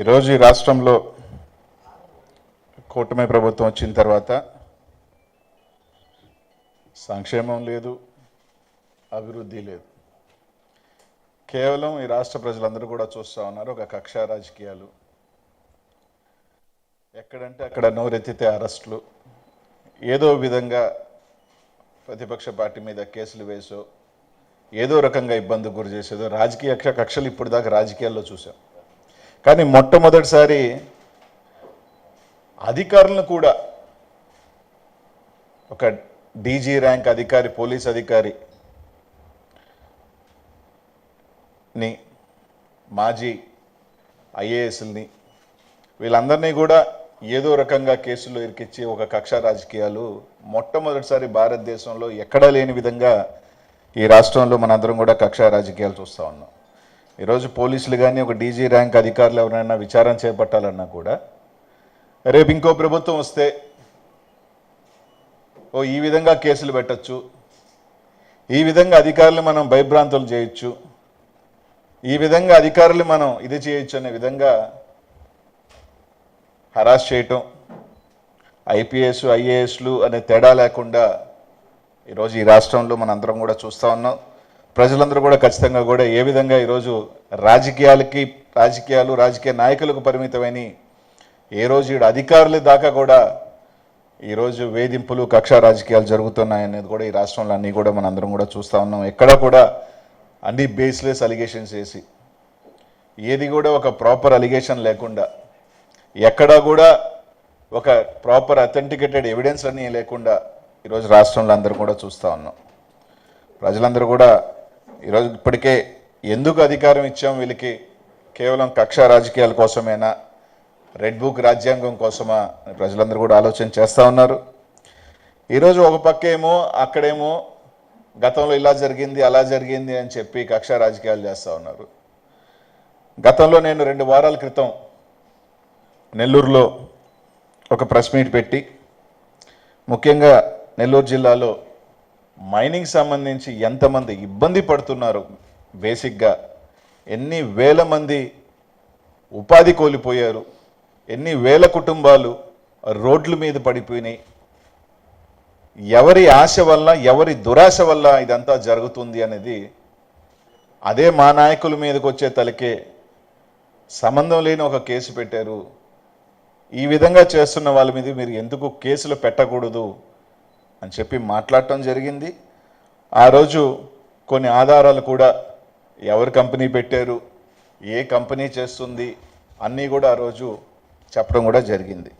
ఈరోజు ఈ రాష్ట్రంలో కూటమి ప్రభుత్వం వచ్చిన తర్వాత సంక్షేమం లేదు అభివృద్ధి లేదు. కేవలం ఈ రాష్ట్ర ప్రజలందరూ కూడా చూస్తూ ఉన్నారు ఒక కక్షా రాజకీయాలు. ఎక్కడంటే అక్కడ నోరెత్తితే అరెస్టులు. ఏదో విధంగా ప్రతిపక్ష పార్టీ మీద కేసులు వేసో ఏదో రకంగా ఇబ్బంది గురి చేసేదో రాజకీయ కక్షలు ఇప్పుడు దాకా రాజకీయాల్లో చూసాం. కానీ మొట్టమొదటిసారి అధికారులను కూడా ఒక డీజీ ర్యాంక్ అధికారి పోలీస్ అధికారి ని మాజీ ఐఏఎస్ని వీళ్ళందరినీ కూడా ఏదో రకంగా కేసుల్లో ఇరికిచ్చి ఒక కక్ష రాజకీయాలు మొట్టమొదటిసారి భారతదేశంలో ఎక్కడా లేని విధంగా ఈ రాష్ట్రంలో మనందరం కూడా కక్ష రాజకీయాలు చూస్తూ ఉన్నాం. ఈరోజు పోలీసులు కానీ ఒక డీజీ ర్యాంక్ అధికారులు ఎవరైనా విచారణ చేపట్టాలన్నా కూడా రేపు ఇంకో ప్రభుత్వం వస్తే ఓ ఈ విధంగా కేసులు పెట్టచ్చు. ఈ విధంగా అధికారులు మనం భయభ్రాంతులు చేయొచ్చు. ఈ విధంగా అధికారులు మనం ఇది చేయొచ్చు అనే విధంగా హరాస్ చేయటం. ఐపీఎస్ ఐఏఎస్లు అనే తేడా లేకుండా ఈరోజు ఈ రాష్ట్రంలో మనందరం కూడా చూస్తూ ఉన్నాం. ప్రజలందరూ కూడా ఖచ్చితంగా కూడా ఏ విధంగా ఈరోజు రాజకీయాలకి రాజకీయాలు రాజకీయ నాయకులకు పరిమితమైన ఏ రోజు ఈడ అధికారుల దాకా కూడా ఈరోజు వేధింపులు కక్ష రాజకీయాలు జరుగుతున్నాయనేది కూడా ఈ రాష్ట్రంలో అన్నీ కూడా మనందరం కూడా చూస్తూ ఉన్నాం. ఎక్కడా కూడా అన్ని బేస్లెస్ అలిగేషన్స్ వేసి ఏది కూడా ఒక ప్రాపర్ అలిగేషన్ లేకుండా ఎక్కడా కూడా ఒక ప్రాపర్ అథెంటికేటెడ్ ఎవిడెన్స్ అన్నీ లేకుండా ఈరోజు రాష్ట్రంలో అందరూ కూడా చూస్తూ ఉన్నాం. ప్రజలందరూ కూడా ఈరోజు ఇప్పటికే ఎందుకు అధికారం ఇచ్చాం వీళ్ళకి? కేవలం కక్ష రాజకీయాల కోసమేనా? రెడ్ బుక్ రాజ్యాంగం కోసమా? అని ప్రజలందరూ కూడా ఆలోచన చేస్తూ ఉన్నారు. ఈరోజు ఒక పక్కేమో అక్కడేమో గతంలో ఇలా జరిగింది అలా జరిగింది అని చెప్పి కక్ష రాజకీయాలు చేస్తూ ఉన్నారు. గతంలో నేను రెండు వారాల క్రితం నెల్లూరులో ఒక ప్రెస్ మీట్ పెట్టి ముఖ్యంగా నెల్లూరు జిల్లాలో మైనింగ్ సంబంధించి ఎంతమంది ఇబ్బంది పడుతున్నారు? బేసిక్గా ఎన్ని వేల మంది ఉపాధి కోల్పోయారు? ఎన్ని వేల కుటుంబాలు రోడ్ల మీద పడిపోయినాయి? ఎవరి ఆశ వల్ల ఎవరి దురాశ వల్ల ఇదంతా జరుగుతుంది అనేది అదే మా నాయకుల మీదకి వచ్చే తలకే సంబంధం లేని ఒక కేసు పెట్టారు. ఈ విధంగా చేస్తున్న వాళ్ళ మీద మీరు ఎందుకు కేసులు పెట్టకూడదు? అని చెప్పి మాట్లాడటం జరిగింది. ఆ రోజు కొన్ని ఆధారాలు కూడా ఎవరు కంపెనీ పెట్టారు ఏ కంపెనీ చేస్తుంది అన్నీ కూడా ఆ రోజు చెప్పడం కూడా జరిగింది.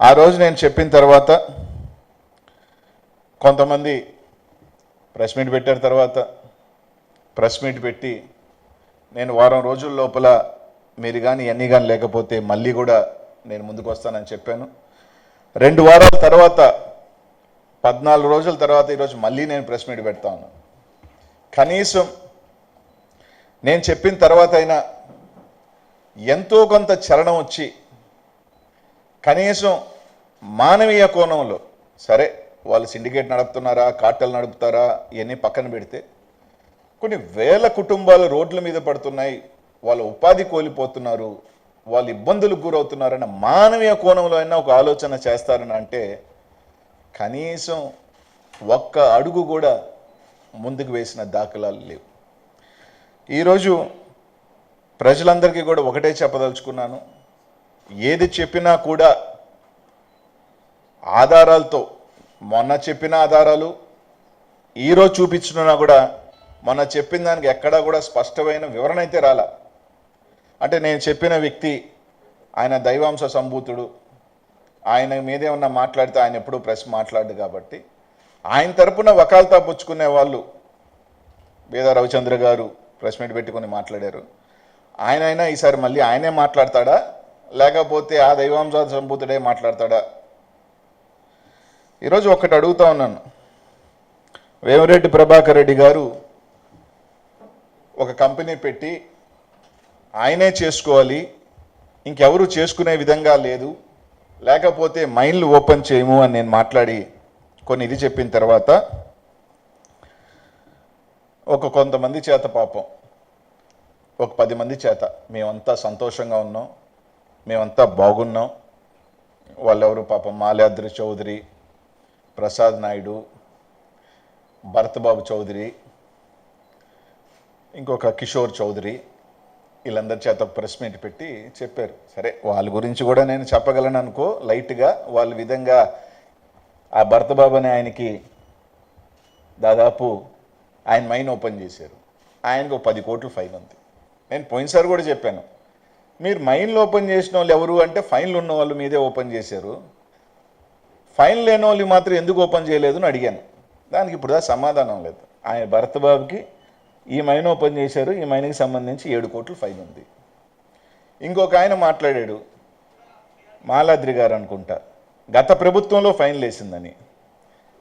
ఆ రోజు నేను చెప్పిన తర్వాత కొంతమంది ప్రెస్ మీట్ పెట్టారు తర్వాత ప్రెస్ మీట్ పెట్టి నేను వారం రోజుల లోపల మీరు కానీ ఎన్ని కానీ లేకపోతే మళ్ళీ కూడా నేను ముందుకు వస్తానని చెప్పాను. రెండు వారాల తర్వాత పద్నాలుగు రోజుల తర్వాత ఈరోజు మళ్ళీ నేను ప్రెస్ మీట్ పెడతాను కనీసం నేను చెప్పిన తర్వాత అయినా ఎంతో కొంత చలనం వచ్చి కనీసం మానవీయ కోణంలో సరే వాళ్ళు సిండికేట్ నడుపుతున్నారా కాటలు నడుపుతారా ఇవన్నీ పక్కన పెడితే కొన్ని వేల కుటుంబాలు రోడ్ల మీద పడుతున్నాయి వాళ్ళ ఉపాధి కోల్పోతున్నారు వాళ్ళు ఇబ్బందులకు గురవుతున్నారన్న మానవీయ కోణంలో అయినా ఒక ఆలోచన చేస్తారని అంటే కనీసం ఒక్క అడుగు కూడా ముందుకు వేసిన దాఖలాలు లేవు. ఈరోజు ప్రజలందరికీ కూడా ఒకటే చెప్పదలుచుకున్నాను. ఏది చెప్పినా కూడా ఆధారాలతో మొన్న చెప్పిన ఆధారాలు ఈరోజు చూపించున్నా కూడా మొన్న చెప్పిన దానికి ఎక్కడా కూడా స్పష్టమైన వివరణ అయితే రాలా. అంటే నేను చెప్పిన వ్యక్తి ఆయన దైవాంశ సంభూతుడు ఆయన మీదే ఉన్న మాట్లాడితే ఆయన ఎప్పుడూ ప్రెస్ మాట్లాడు కాబట్టి ఆయన తరపున వకాల్తా పుచ్చుకునే వాళ్ళు వేద రవిచంద్ర గారు ప్రెస్ మీట్ పెట్టుకొని మాట్లాడారు. ఆయన అయినా ఈసారి మళ్ళీ ఆయనే మాట్లాడతాడా? లేకపోతే ఆ దైవాంశ సంభూతుడే మాట్లాడతాడా? ఈరోజు ఒకటి అడుగుతా ఉన్నాను. వేమిరెడ్డి ప్రభాకర్ రెడ్డి గారు ఒక కంపెనీ పెట్టి ఆయనే చేసుకోవాలి ఇంకెవరు చేసుకునే విధంగా లేదు లేకపోతే మైండ్లు ఓపెన్ చేయము అని నేను మాట్లాడి కొన్ని ఇది చెప్పిన తర్వాత ఒక కొంతమంది చేత పాపం. ఒక పది మంది చేత. మేమంతా సంతోషంగా ఉన్నాం. మేమంతా బాగున్నాం. వాళ్ళెవరు పాపం? మాల్యాద్రి చౌదరి ప్రసాద్ నాయుడు భరత్బాబు చౌదరి ఇంకొక కిషోర్ చౌదరి. వీళ్ళందరి చేత ప్రెస్ మీట్ పెట్టి చెప్పారు. సరే వాళ్ళ గురించి కూడా నేను చెప్పగలను అనుకో లైట్గా వాళ్ళ విధంగా ఆ భరతబాబు అని ఆయనకి దాదాపు ఆయన మైన్ ఓపెన్ చేశారు. ఆయనకు ఒక పది కోట్లు ఫైన్ ఉంది. నేను పోయినసారి కూడా చెప్పాను. మీరు మైన్లు ఓపెన్ చేసిన వాళ్ళు ఎవరు అంటే ఫైన్లు ఉన్న వాళ్ళు మీదే ఓపెన్ చేశారు. ఫైన్ లేని వాళ్ళు మాత్రం ఎందుకు ఓపెన్ చేయలేదు అని అడిగాను. దానికి ఇప్పుడు సమాధానం లేదు. ఆయన భరత్ బాబుకి ఈ మైన్ ఓపెన్ చేశారు. ఈ మైన్కి సంబంధించి ఏడు కోట్లు ఫైన్ ఉంది. ఇంకొక ఆయన మాట్లాడాడు. మాలాద్రి గారు అనుకుంటా. గత ప్రభుత్వంలో ఫైన్లు వేసిందని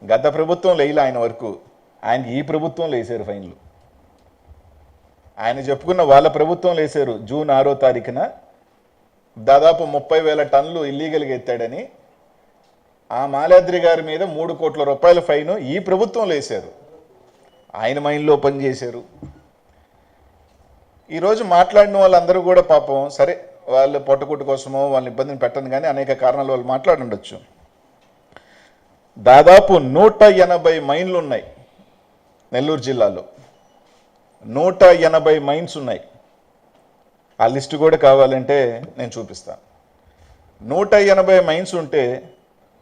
గత ప్రభుత్వం లేయిల ఆయన వరకు. ఆయనకి ఈ ప్రభుత్వంలో వేసారు ఫైన్లు. ఆయన చెప్పుకున్న వాళ్ళ ప్రభుత్వం లేసారు. జూన్ ఆరో తారీఖున దాదాపు ముప్పై వేల టన్నులు ఇల్లీగల్గా ఎత్తాడని ఆ మాలాద్రి గారి మీద మూడు కోట్ల రూపాయల ఫైన్ ఈ ప్రభుత్వం లేసారు. ఆయన మైండ్లో పనిచేశారు ఈరోజు మాట్లాడిన వాళ్ళందరూ కూడా పాపం సరే వాళ్ళ పొట్టకూట కోసమో వాళ్ళని ఇబ్బందిని పెట్టను కానీ అనేక కారణాలు వాళ్ళు మాట్లాడుండొచ్చు దాదాపు నూట ఎనభై మైన్లు ఉన్నాయి నెల్లూరు జిల్లాలో. నూట ఎనభై మైన్స్ ఉన్నాయి. ఆ లిస్టు కూడా కావాలంటే నేను చూపిస్తాను నూట ఎనభై మైన్స్ ఉంటే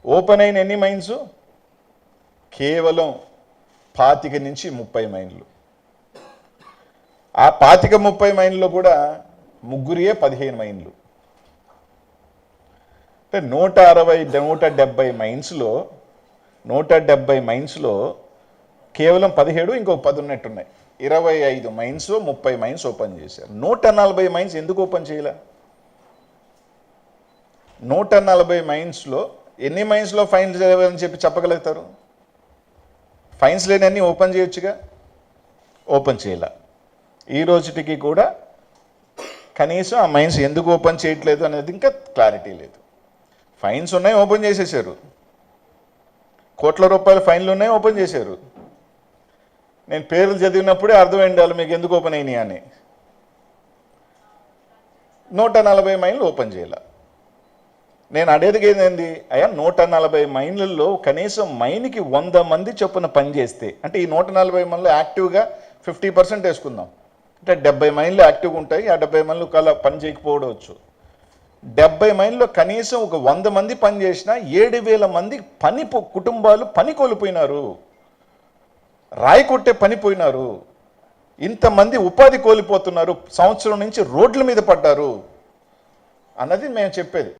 ఓపెన్ అయిన ఎన్ని మైన్స్? కేవలం పాతిక నుంచి ముప్పై మైన్లు ఆ పాతిక ముప్పై మైన్లో కూడా ముగ్గురియే పదిహేను మైన్లు అంటే నూట అరవై నూట డెబ్బై మైన్స్లో నూట డెబ్బై మైన్స్లో కేవలం పదిహేడు ఇంకో పది ఉన్నట్టున్నాయి ఇరవై ఐదు మైన్స్ ముప్పై మైన్స్ ఓపెన్ చేశారు. నూట నలభై మైన్స్ ఎందుకు ఓపెన్ చేయలే? నూట నలభై మైన్స్లో ఎన్ని మైన్స్లో ఫైన్ చేయాలని చెప్పి చెప్పగలుగుతారు? ఫైన్స్ లేనన్నీ ఓపెన్ చేయొచ్చుగా? ఓపెన్ చేయలే. ఈ రోజుటికి కూడా కనీసం ఆ మైన్స్ ఎందుకు ఓపెన్ చేయట్లేదు అనేది ఇంకా క్లారిటీ లేదు. ఫైన్స్ ఉన్నాయి ఓపెన్ చేసేసారు. కోట్ల రూపాయల ఫైన్లు ఉన్నాయి ఓపెన్ చేశారు నేను పేర్లు చదివినప్పుడే అర్థమైంది వాళ్ళు మీకు ఎందుకు ఓపెన్ అయినాయి అని. నూట నలభై మైళ్ళు ఓపెన్ చేయాల. నేను అడేది ఏంది? అయ్యా నూట నలభై మైన్లలో కనీసం మైన్కి వంద మంది చొప్పున పని చేస్తే అంటే ఈ నూట నలభై మైళ్ళు యాక్టివ్గా ఫిఫ్టీ పర్సెంట్ వేసుకుందాం. అంటే డెబ్బై మైన్లు యాక్టివ్గా ఉంటాయి ఆ డెబ్బై మైన్లు కల పని చేయకపోవచ్చు. డెబ్బై మైన్లో కనీసం ఒక వంద మంది పని చేసినా ఏడు వేల మంది పని కుటుంబాలు పని కోల్పోయినారు. రాయి కొట్టే పని పోయినారు. ఇంతమంది ఉపాధి కోల్పోతున్నారు సంవత్సరం నుంచి రోడ్ల మీద పడ్డారు. అన్నది మేము చెప్పేది.